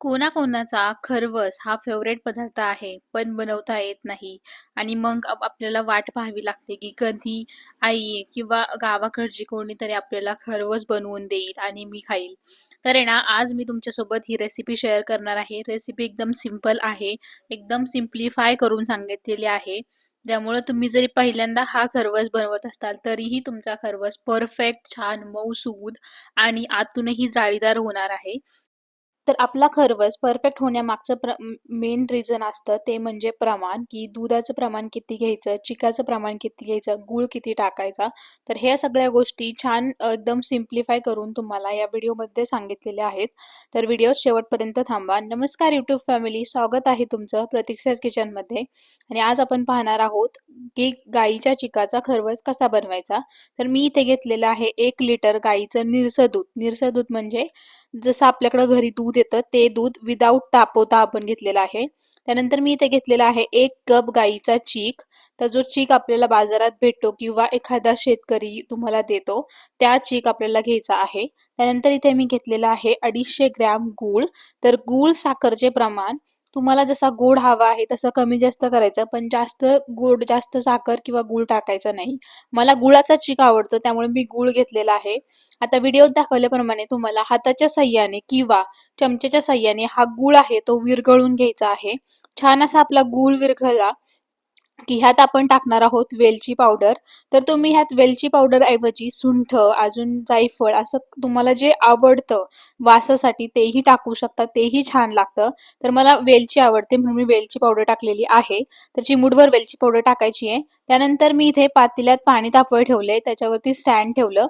कोणाकोणाचा खरवस हा फेवरेट पदार्थ आहे, पण बनवता येत नाही आणि मग आप आपल्याला वाट पाहावी लागते, की कधी आई किंवा गावाकडची कोणीतरी आपल्याला खरवस बनवून देईल आणि मी खाईल. तर आहे ना, आज मी तुमच्यासोबत ही रेसिपी शेअर करणार आहे. रेसिपी एकदम सिंपल आहे. एकदम सिम्प्लिफाय करून सांगितलेली आहे. त्यामुळं तुम्ही जरी पहिल्यांदा हा खरवस बनवत असाल, तरीही तुमचा खरवस परफेक्ट, छान, मऊसूद आणि आतूनही जाळीदार होणार आहे. तर आपला खरवस परफेक्ट होण्यामागचं प्र मेन रिझन असतं ते म्हणजे प्रमाण, की दुधाचं प्रमाण किती घ्यायचं, चिकाचं प्रमाण किती घ्यायचं, गूळ किती टाकायचा. तर ह्या सगळ्या गोष्टी छान एकदम सिम्प्लिफाय करून तुम्हाला या व्हिडिओमध्ये सांगितलेल्या आहेत. तर व्हिडिओ शेवटपर्यंत थांबा. नमस्कार यूट्यूब फॅमिली, स्वागत आहे तुमचं प्रतीक्षाच किचनमध्ये आणि आज आपण पाहणार आहोत, की गाईच्या चिकाचा खरवस कसा बनवायचा. तर मी इथे घेतलेलं आहे एक लिटर गाईचं निरसं दूध. निरसं दूध म्हणजे जसं आपल्याकडं घरी दूध येतं ते दूध विदाऊट तापवता आपण घेतलेलं आहे. त्यानंतर मी इथे घेतलेला आहे एक कप गाईचा चीक. तर जो चीक आपल्याला बाजारात भेटतो किंवा एखादा शेतकरी तुम्हाला देतो, त्या चीक आपल्याला घ्यायचा आहे. त्यानंतर इथे मी घेतलेला आहे 250 ग्रॅम गूळ. तर गूळ साखरचे प्रमाण तुम्हाला जसा गोड हवा आहे तसं कमी जास्त करायचं, पण जास्त गोड, जास्त साखर किंवा गूळ टाकायचा नाही. मला गुळाचा चिक आवडतो त्यामुळे मी गूळ घेतलेला आहे. आता व्हिडिओत दाखवल्याप्रमाणे तुम्हाला हाताच्या सह्याने किंवा चमच्याच्या सह्याने हा गूळ आहे तो विरघळून घ्यायचा आहे. छान असा आपला गूळ विरघळला की ह्यात आपण टाकणार आहोत वेलची पावडर. तर तुम्ही ह्यात वेलची पावडर ऐवजी सुंठ, अजून जायफळ असं तुम्हाला जे आवडतं वासासाठी तेही टाकू शकता. तेही छान लागतं. तर मला वेलची आवडते म्हणून मी वेलची पावडर टाकलेली आहे. तर चिमूटभर वेलची पावडर टाकायची आहे. त्यानंतर मी इथे पातेल्यात पाणी तापवायला ठेवलंय. त्याच्यावरती स्टँड ठेवलं.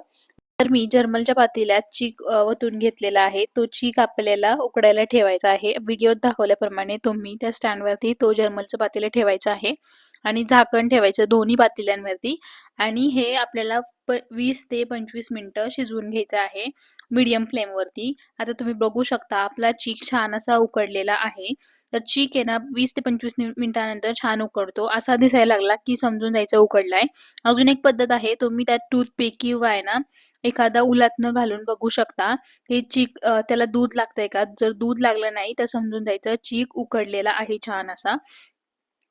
तर मी जर्मलच्या पातेल्यात चीक वतून घेतलेला आहे. तो चीक आपल्याला उकडायला ठेवायचा आहे. व्हिडिओत दाखवल्याप्रमाणे तुम्ही त्या स्टँडवरती तो जर्मलचं पातेलं ठेवायचं आहे आणि झाकण ठेवायचं दोन्ही पातेल्यांवरती आणि हे आपल्याला प 20 ते पंचवीस मिनटं शिजवून घ्यायचं आहे मीडियम फ्लेमवरती. आता तुम्ही बघू शकता आपला चीक छान असा उकडलेला आहे. तर चीक आहे ना वीस ते पंचवीस मिनिटानंतर छान उकडतो. असा दिसायला लागला की समजून जायचं उकडलाय. अजून एक पद्धत आहे तुम्ही त्यात टूथपिक किंवा आहे ना एखादा उलातनं घालून बघू शकता. हे चीक त्याला दूध लागतंय का? जर दूध लागलं नाही तर समजून जायचं चीक उकडलेला आहे छान असा.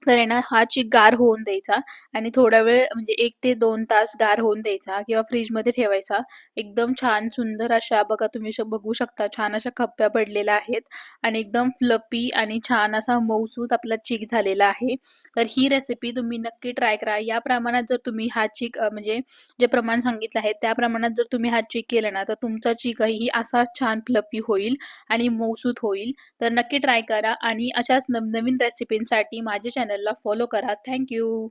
तर आहे ना हा चीक गार होऊन द्यायचा आणि थोडा वेळ म्हणजे एक ते दोन तास गार होऊन द्यायचा किंवा फ्रीजमध्ये ठेवायचा. एकदम छान सुंदर अशा बघा तुम्ही बघू शकता छान अशा खप्प्या पडलेल्या आहेत आणि एकदम फ्लपी आणि छान असा मऊसूत आपला चीक झालेला आहे. तर ही रेसिपी तुम्ही नक्की ट्राय करा. या प्रमाणात जर तुम्ही हा चीक म्हणजे जे प्रमाण सांगितलं आहे त्या प्रमाणात जर तुम्ही हा चीक केला ना, तर तुमचा चीकही असा छान फ्लपी होईल आणि मऊसूत होईल. तर नक्की ट्राय करा आणि अशाच नवनवीन रेसिपींसाठी माझ्या चॅनलला फॉलो करा. थँक्यू